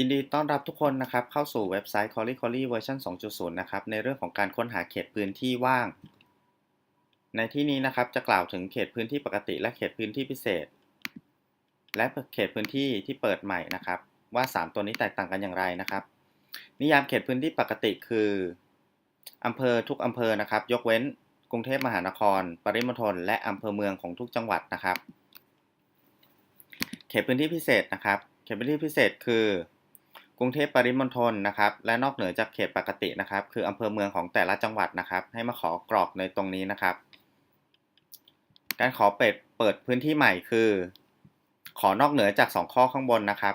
ยินดีต้อนรับทุกคนนะครับเข้าสู่เว็บไซต์ c o l l y c o l l y เวอร์ชัน2.0 นะครับในเรื่องของการค้นหาเขตพื้นที่ว่าง ในที่นี้นะครับจะกล่าวถึงเขตพื้นที่ปกติและเขตพื้นที่พิเศษ และเขตพื้นที่ที่เปิดใหม่นะครับ ว่า 3 ตัวนี้แตกต่างกันอย่างไรนะครับ นิยามเขตพื้นที่ปกติคืออำเภอทุกอำเภอนะครับ ยกเว้นกรุงเทพมหานคร ปริมณฑลและอำเภอเมืองของทุกจังหวัดนะครับ เขตพื้นที่พิเศษนะครับ เขตพื้นที่พิเศษคือ กรุงเทพปริมณฑลนะครับ และนอกเหนือจากเขตปกตินะครับ คืออำเภอเมืองของแต่ละจังหวัดนะครับ ให้มาขอกรอกในตรงนี้นะครับ การขอเปิดเปิดพื้นที่ใหม่คือ ขอนอกเหนือจาก 2 ข้อข้างบนนะครับ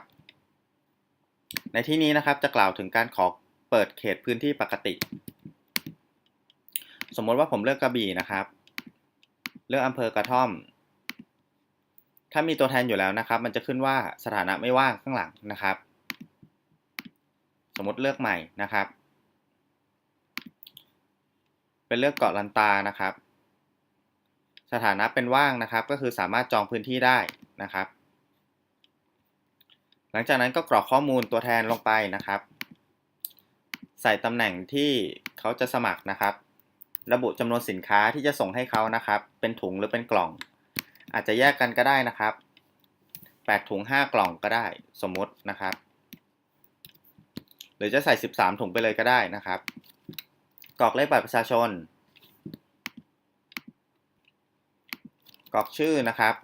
ในที่นี้นะครับจะกล่าวถึงการขอเปิดเขตพื้นที่ปกติ สมมติว่าผมเลือกกระบี่นะครับ เลือกอำเภอกระท่อม ถ้ามีตัวแทนอยู่แล้วนะครับ มันจะขึ้นว่าสถานะไม่ว่างข้างหลังนะครับ สมมติเลือกใหม่นะครับ เป็นเลือกเกาะลันตานะครับ สถานะเป็นว่างนะครับ ก็คือสามารถจองพื้นที่ได้นะครับ หลังจากนั้นก็กรอกข้อมูลตัวแทนลงไปนะครับ ใส่ตำแหน่งที่เขาจะสมัครนะครับ ระบุจำนวนสินค้าที่จะส่งให้เขานะครับ เป็นถุงหรือเป็นกล่อง อาจจะแยกกันก็ได้นะครับ 8 ถุง 5 กล่องก็ได้สมมตินะครับ รือจะใส่ 13 ถุงไปเลยก็ได้นะครับ กรอกเลขบัตรประชาชน กรอกชื่อนะครับ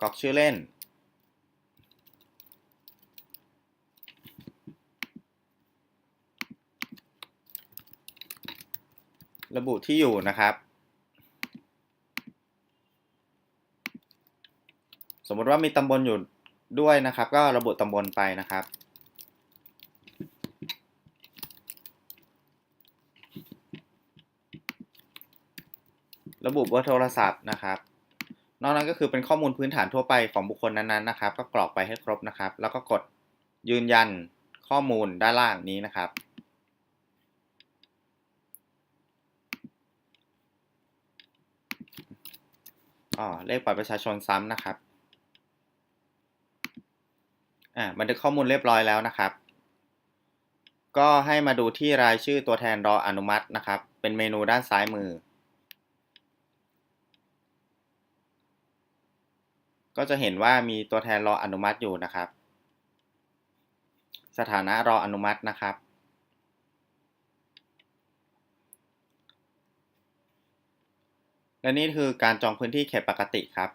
กรอกชื่อเล่น ระบุที่อยู่นะครับ สมมติว่ามีตำบลอยู่ด้วยนะครับ ก็ระบุตำบลไปนะครับ ระบุเบอร์โทรศัพท์นะครับ นอกนั้นก็คือเป็นข้อมูลพื้นฐานทั่วไปของบุคคลนั้นๆนะครับ ก็กรอกไปให้ครบนะครับ แล้วก็กดยืนยันข้อมูลด้านล่างนี้นะครับอ๋อเลขบัตรประชาชนซ้ำนะครับ อ่าบันทึกข้อมูลเรียบร้อยแล้วนะครับ ก็ให้มาดูที่รายชื่อตัวแทนรออนุมัตินะครับ เป็นเมนูด้านซ้ายมือ ก็จะเห็นว่ามีตัวแทนรออนุมัติอยู่นะครับ สถานะรออนุมัตินะครับและนี่คือการจองพื้นที่เขตปกติครับ